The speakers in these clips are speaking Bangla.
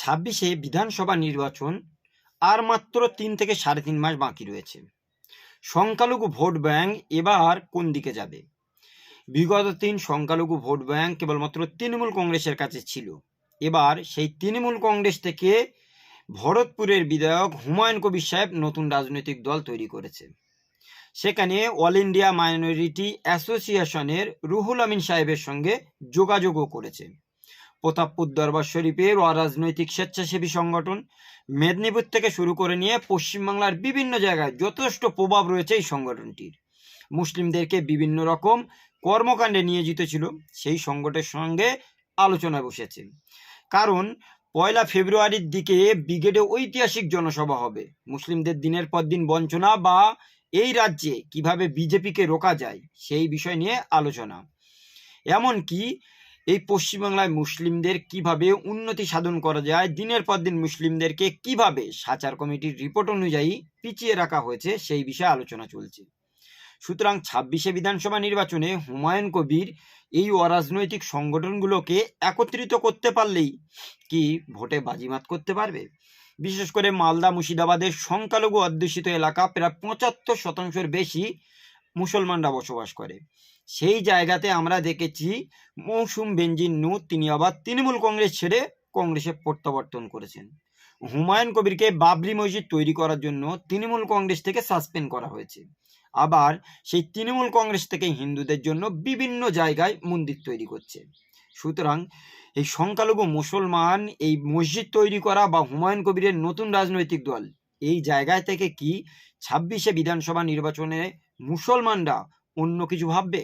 ছাব্বিশে বিধানসভা নির্বাচন আর মাত্র তিন থেকে সাড়ে তিন মাস বাকি রয়েছে। সংখ্যালঘু ভোট ব্যাংক এবার কোন দিকে যাবে? বিগত তিন সংখ্যালঘু ভোট ব্যাংক কেবলমাত্র তৃণমূল কংগ্রেসের কাছে ছিল। এবার সেই তৃণমূল কংগ্রেস থেকে ভরতপুরের বিধায়ক হুমায়ুন কবির সাহেব নতুন রাজনৈতিক দল তৈরি করেছে। সেখানে অল ইন্ডিয়া মাইনরিটি অ্যাসোসিয়েশনের রুহুল আমিন সাহেবের সঙ্গে যোগাযোগও করেছে। প্রতাপপুর দরবার শরীফের অরাজনৈতিক স্বেচ্ছাসেবী সংগঠন মেদিনীপুর থেকে শুরু করে নিয়ে পশ্চিমবাংলার বিভিন্ন জায়গায় যথেষ্ট প্রভাব রয়েছে এই সংগঠনটির। মুসলিমদেরকে বিভিন্ন রকম কর্মকাণ্ডে নিয়োজিত ছিল, সেই সংগঠনের সঙ্গে আলোচনা বসেছে। কারণ, পয়লা ফেব্রুয়ারির দিকে ব্রিগেডে ঐতিহাসিক জনসভা হবে। মুসলিমদের দিনের পর দিন বঞ্চনা বা এই রাজ্যে কীভাবে বিজেপিকে রোকা যায়, সেই বিষয় নিয়ে আলোচনা। এমনকি এই পশ্চিমবাংলায় মুসলিমদের কীভাবে উন্নতি সাধন করা যায়, দিনের পর দিন মুসলিমদেরকে কীভাবে সাচার কমিটির রিপোর্ট অনুযায়ী পিছিয়ে রাখা হয়েছে সেই বিষয়ে আলোচনা চলছে। সুতরাং ছাব্বিশে বিধানসভা নির্বাচনে হুমায়ুন কবির এই অরাজনৈতিক সংগঠনগুলোকে একত্রিত করতে পারলেই কি ভোটে বাজিমাত করতে পারবে? বিশেষ করে মালদা মুর্শিদাবাদের সংখ্যালঘু অধ্যুষিত এলাকা প্রায় পঁচাত্তর শতাংশের বেশি মুসলমানরা বসবাস করে। সেই জায়গাতে আমরা দেখেছি মৌসুম বেঞ্জিন নূর, তিনি আবার তৃণমূল কংগ্রেস ছেড়ে কংগ্রেসে প্রত্যাবর্তন করেছেন। হুমায়ুন কবিরকে বাবরি মসজিদ তৈরি করার জন্য তৃণমূল কংগ্রেস থেকে সাসপেন্ড করা হয়েছে। আবার সেই তৃণমূল কংগ্রেস থেকে হিন্দুদের জন্য বিভিন্ন জায়গায় মন্দির তৈরি করছে। সুতরাং এই সংখ্যালঘু মুসলমান এই মসজিদ তৈরি করা বা হুমায়ুন কবিরের নতুন রাজনৈতিক দল, এই জায়গায় থেকে কি ছাব্বিশে বিধানসভা নির্বাচনে মুসলমানরা অন্য কিছু ভাববে?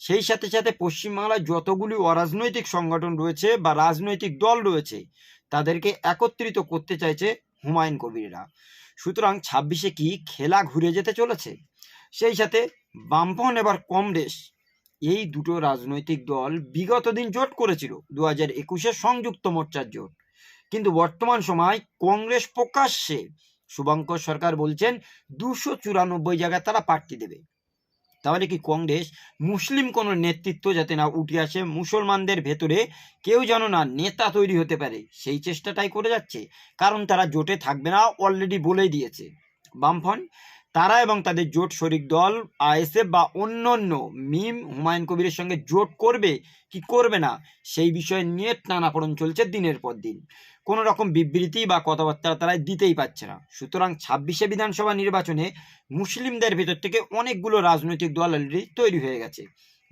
সেই সাথে সাথে পশ্চিমবাংলায় যতগুলি অরাজনৈতিক সংগঠন রয়েছে বা রাজনৈতিক দল রয়েছে, তাদেরকে একত্রিত করতে চাইছে হুমায়ুন কবিররা। সুতরাং ছাব্বিশে কি খেলা ঘুরে যেতে চলেছে? সেই সাথে বামপন এবার কংগ্রেস এই দুটো রাজনৈতিক দল বিগত দিন জোট করেছিল দু হাজার একুশে সংযুক্ত মোর্চার জোট। কিন্তু বর্তমান সময় কংগ্রেস প্রকাশ্যে শুভঙ্কর সরকার বলছেন, দুশো চুরানব্বই জায়গায় তারা প্রার্থী দেবে। তাহলে কি কংগ্রেস মুসলিম কোনো নেতৃত্ব যাতে না উঠে আসে মুসলমানদের ভেতরে? কেউ যেন না নেতা তৈরি হতে পারে, সেই চেষ্টাটাই করে যাচ্ছে। কারণ তারা জোটে থাকবে না অলরেডি বলেই দিয়েছে। বামফ্রন্ট তারা এবং তাদের জোট শরিক দল, আইএসএফ বা অন্য অন্য মিম হুমায়ুন কবিরের সঙ্গে জোট করবে কি করবে না, সেই বিষয়ে নিয়ে টানাপড়ন চলছে দিনের পর দিন। কোনো রকম বিবৃতি বা কথাবার্তা তারা দিতেই পারছে না। সুতরাং ছাব্বিশে বিধানসভা নির্বাচনে মুসলিমদের ভেতর থেকে অনেকগুলো রাজনৈতিক দল অলরেডি তৈরি হয়ে গেছে।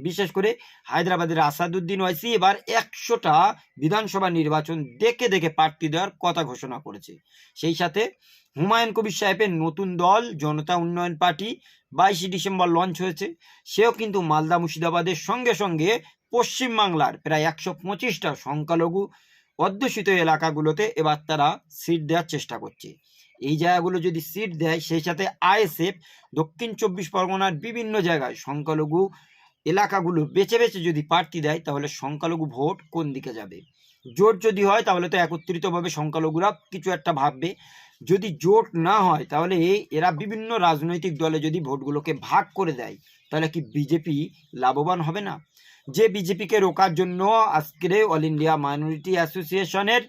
বিশেষ করে হায়দ্রাবাদের আসাদুদ্দিন ওয়াইসি এবার একশোটা বিধানসভা নির্বাচন দেখে দেখে প্রার্থী দেওয়ার কথা ঘোষণা করেছে। সেই সাথে হুমায়ুন কবির সাহেবের নতুন দল, জনতা উন্নয়ন পার্টি বাইশে ডিসেম্বর লঞ্চ হয়েছে। সেও কিন্তু মালদা মুর্শিদাবাদের সঙ্গে সঙ্গে পশ্চিমবাংলার প্রায় একশো পঁচিশটা সংখ্যালঘু অধ্যুষিত এলাকাগুলোতে এবার তারা সিট দেওয়ার চেষ্টা করছে। এই জায়গাগুলো যদি সিট দেয়, সেই সাথে আইএসএফ, দক্ষিণ চব্বিশ পরগনার বিভিন্ন জায়গায় সংখ্যালঘু এলাকাগুলো বেছে বেছে যদি প্রার্থী দেয়, তাহলে সংখ্যালঘু ভোট কোন দিকে যাবে? জোট যদি হয়, তাহলে তো একত্রিতভাবে সংখ্যালঘুরা কিছু একটা ভাববে। যদি জোট না হয়, তাহলে এরা বিভিন্ন রাজনৈতিক দলে যদি ভোটগুলোকে ভাগ করে দেয়, তাহলে কি বিজেপি লাভবান হবে না? যে বিজেপিকে রোকার জন্য আজকের অল ইন্ডিয়া মাইনরিটি অ্যাসোসিয়েশনের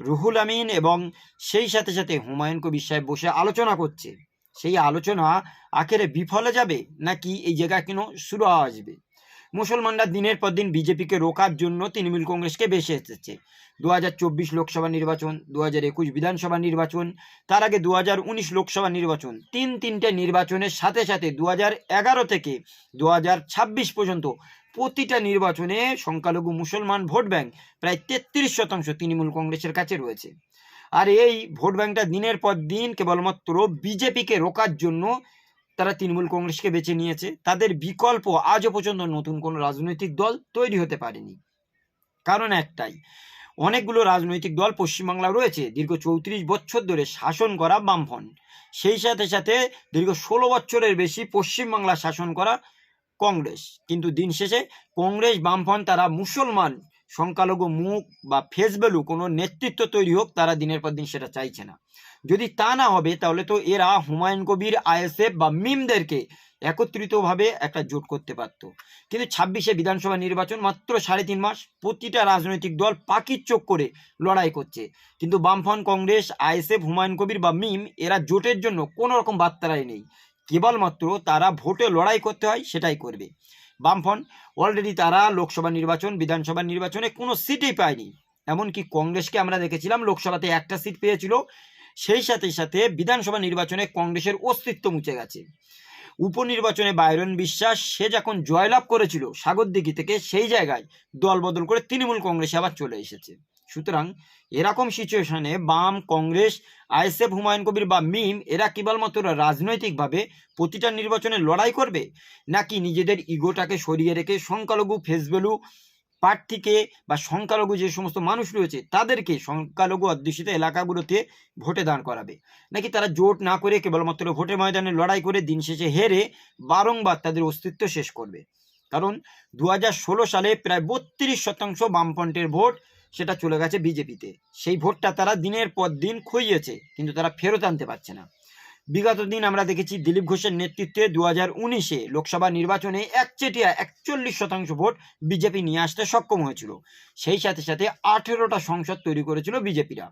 রুহুল আমিন এবং সেই সাথে সাথে হুমায়ুন কবির সাহেব বসে আলোচনা করছে সেই আলোচনা আখেরে বিফলে যাবে নাকি এই জায়গায় কেন শুরু আসবে? মুসলমানরা দিনের পর দিন বিজেপিকে রোকার জন্য তৃণমূল কংগ্রেসকে বেশি এসেছে। দু হাজার চব্বিশ লোকসভা নির্বাচন দু একুশ বিধানসভা নির্বাচন, তার আগে দু হাজার উনিশ লোকসভা নির্বাচন, তিন তিনটে নির্বাচনের সাথে সাথে দু হাজার এগারো থেকে দু হাজার ছাব্বিশ পর্যন্ত প্রতিটা নির্বাচনে সংখ্যালঘু মুসলমান ভোট ব্যাংক প্রায় তেত্রিশ শতাংশ তৃণমূল কংগ্রেসের কাছে রয়েছে। আর এই ভোট ব্যাংকটা দিনের পর দিন কেবলমাত্র বিজেপিকে রোকার জন্য তারা তৃণমূল কংগ্রেসকে বেছে নিয়েছে। তাদের বিকল্প আজও পর্যন্ত নতুন কোনো রাজনৈতিক দল তৈরি হতে পারেনি। কারণ একটাই, অনেকগুলো রাজনৈতিক দল পশ্চিমবাংলা রয়েছে, দীর্ঘ চৌত্রিশ বছর ধরে শাসন করা বামফ্রন্ট। সেই সাথে সাথে দীর্ঘ ষোলো বছরের বেশি পশ্চিমবাংলা শাসন করা কংগ্রেস। কিন্তু দিন শেষে কংগ্রেস বামফ্রন্ট তারা মুসলমান, সংখ্যালঘু মুখ বা ফেস ভ্যালু কোনো নেতৃত্ব তৈরি হোক, তারা দিনের পর দিন সেটা চাইছে না। যদি তা না হবে, তাহলে তো এরা হুমায়ুন কবির, আইএসএফ বা মিমদেরকে একত্রিতভাবে একটা জোট করতে পারত। কিন্তু ছাব্বিশে বিধানসভা নির্বাচন মাত্র সাড়ে তিন মাস প্রতিটা রাজনৈতিক দল পাখির চোখ করে লড়াই করছে। কিন্তু বামফ্রন্ট, কংগ্রেস, আইএসএফ, হুমায়ুন কবির বা মিম, এরা জোটের জন্য কোনো রকম বার্তারাই নেই। কেবলমাত্র তারা ভোটে লড়াই করতে হয়, সেটাই করবে। বামফ্রন্ট অলরেডি তারা লোকসভা নির্বাচন, বিধানসভা নির্বাচনে কোনো সিটই পায়নি। এমনকি কংগ্রেসকে আমরা দেখেছিলাম, লোকসভাতে একটা সিট পেয়েছিল, সেই সাথে সাথে বিধানসভা নির্বাচনে কংগ্রেসের অস্তিত্ব মুছে গেছে। উপনির্বাচনে বায়রন বিশ্বাস, সে যখন জয়লাভ করেছিল সাগরদিঘি থেকে, সেই জায়গায় দল বদল করে তৃণমূল কংগ্রেসে আবার চলে এসেছে। সুতরাং এরকম সিচুয়েশনে বাম কংগ্রেস, আইএসএফ, হুমায়ুন কবির বা মিম, এরা কেবলমাত্র রাজনৈতিকভাবে প্রতিটা নির্বাচনে লড়াই করবে? নাকি নিজেদের ইগোটাকে সরিয়ে রেখে সংখ্যালঘু ফেস ভ্যালু প্রার্থীকে বা সংখ্যালঘু যে সমস্ত মানুষ রয়েছে, তাদেরকে সংখ্যালঘু অধ্যুষিত এলাকাগুলোতে ভোটে দান করাবে? নাকি তারা জোট না করে কেবলমাত্র ভোটের ময়দানে লড়াই করে দিন শেষে হেরে বারংবার তাদের অস্তিত্ব শেষ করবে? কারণ দু হাজার ষোলো সালে প্রায় বত্রিশ শতাংশ বামফ্রন্টের ভোট সেটা চলে গেছে বিজেপিতে। সেই ভোটটা তারা দিনের পর দিন খইয়েছে, কিন্তু তারা ফেরত আনতে পারছে না। বিগত দিন আমরা দেখেছি দিলীপ ঘোষের নেতৃত্বে দু হাজার উনিশে লোকসভা নির্বাচনে একচেটিয়া একচল্লিশ শতাংশ ভোট বিজেপি নিয়ে আসতে সক্ষম হয়েছিল। সেই সাথে সাথে আঠেরোটা সংসদ তৈরি করেছিল বিজেপিরা।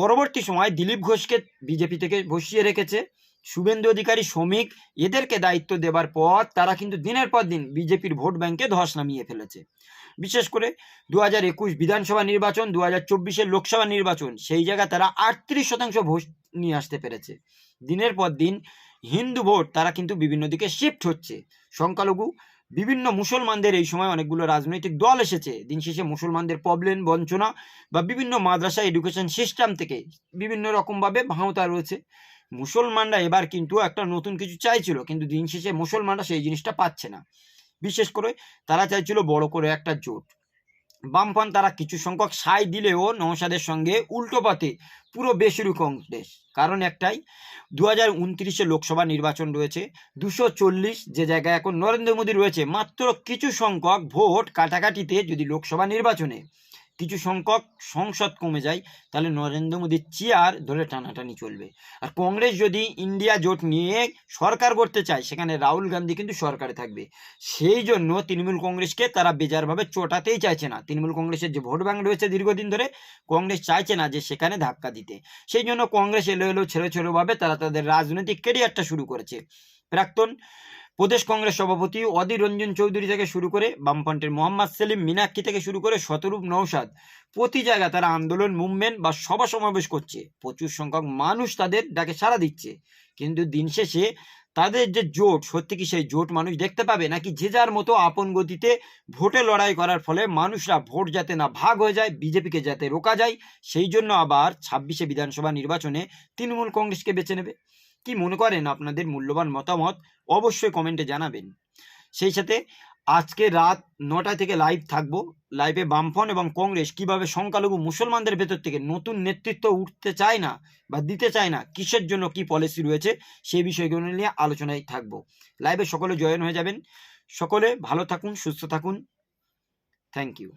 পরবর্তী সময় দিলীপ ঘোষকে বিজেপি থেকে বসিয়ে রেখেছে। শুভেন্দু অধিকারী শ্রমিক এদেরকে দায়িত্ব দেবার পর তারা কিন্তু দিনের পর দিন বিজেপির ভোট ব্যাংকে ধস নামিয়ে ফেলেছে। বিশেষ করে দু হাজার একুশ বিধানসভা নির্বাচন দু হাজার চব্বিশের লোকসভা নির্বাচন, সেই জায়গায় তারা আটত্রিশ শতাংশ ভোট নিয়ে আসতে পেরেছে। দিনের পর দিন হিন্দু ভোট তারা কিন্তু বিভিন্ন দিকে শিফট হচ্ছে। সংখ্যালঘু, বিভিন্ন মুসলমানদের এই সময় অনেকগুলো রাজনৈতিক দল এসেছে। দিন শেষে মুসলমানদের প্রবলেম, বঞ্চনা বা বিভিন্ন মাদ্রাসা এডুকেশন সিস্টেম থেকে বিভিন্ন রকমভাবে ভাঁওতা রয়েছে। মুসলমানরা এবার কিন্তু একটা নতুন কিছু চাইছিল, কিন্তু দিন শেষে মুসলমানরা সেই জিনিসটা পাচ্ছে না। বিশেষ করে তারা চাইছিল বড় করে একটা জোট। বামফ্রন্ট তারা কিছু সংখ্যক সাই দিলেও নৌসাদের সঙ্গে উল্টো পথে পুরো বেসুরু কংগ্রেস। কারণ একটাই দু হাজার উনত্রিশে লোকসভা নির্বাচন রয়েছে, দুশো চল্লিশ যে জায়গায় এখন নরেন্দ্র মোদী রয়েছে, মাত্র কিছু সংখ্যক ভোট কাটাকাটিতে যদি লোকসভা নির্বাচনে। কিছু সংখ্যক সংসদ কমে যায়, তাহলে নরেন্দ্র মোদীর চেয়ার ধরে টানাটানি চলবে। আর কংগ্রেস যদি ইন্ডিয়া জোট নিয়ে সরকার করতে চায়, সেখানে রাহুল গান্ধী কিন্তু সরকারে থাকবে। সেই জন্য তৃণমূল কংগ্রেসকে তারা বেজারভাবে চটাতেই চাইছে না। তৃণমূল কংগ্রেসের যে ভোট ব্যাংক রয়েছে দীর্ঘদিন ধরে, কংগ্রেস চাইছে না যে সেখানে ধাক্কা দিতে। সেই জন্য কংগ্রেস এলো এলো ছেড়ে ছেড়েভাবে তারা তাদের রাজনৈতিক ক্যারিয়ারটা শুরু করেছে। প্রাক্তন প্রদেশ কংগ্রেস সভাপতি অধীর রঞ্জন চৌধুরী থেকে শুরু করে বামফ্রন্টের মোহাম্মদ সেলিম মিনাক্ষী থেকে শুরু করে শতরূপ নৌসাদ প্রতি জায়গায় তারা আন্দোলন, মুভমেন্ট বা সভা সমাবেশ করছে। প্রচুর সংখ্যক মানুষ তাদের ডাকে সাড়া দিচ্ছে। কিন্তু দিন শেষে তাদের যে জোট, সত্যি কি সেই জোট মানুষ দেখতে পাবে? নাকি যে যার মতো আপন গতিতে ভোটে লড়াই করার ফলে মানুষরা ভোট যাতে না ভাগ হয়ে যায়, বিজেপিকে যাতে রোকা যায়, সেই জন্য আবার ছাব্বিশে বিধানসভা নির্বাচনে তৃণমূল কংগ্রেসকে বেছে নেবে। কি মনে করেন আপনাদের মূল্যবান মতামত? অবশ্যই কমেন্টে জানাবেন। সেই সাথে আজকে রাত নটা থেকে লাইভ থাকব। লাইভে বামফ্রন্ট এবং কংগ্রেস কীভাবে সংখ্যালঘু মুসলমানদের ভেতর থেকে নতুন নেতৃত্ব উঠতে চায় না বা দিতে চায় না, কিসের জন্য কি পলিসি রয়েছে সেই বিষয়গুলো নিয়ে আলোচনায় থাকব। লাইভে সকলে জয়েন হয়ে যাবেন। সকলে ভালো থাকুন, সুস্থ থাকুন। Thank you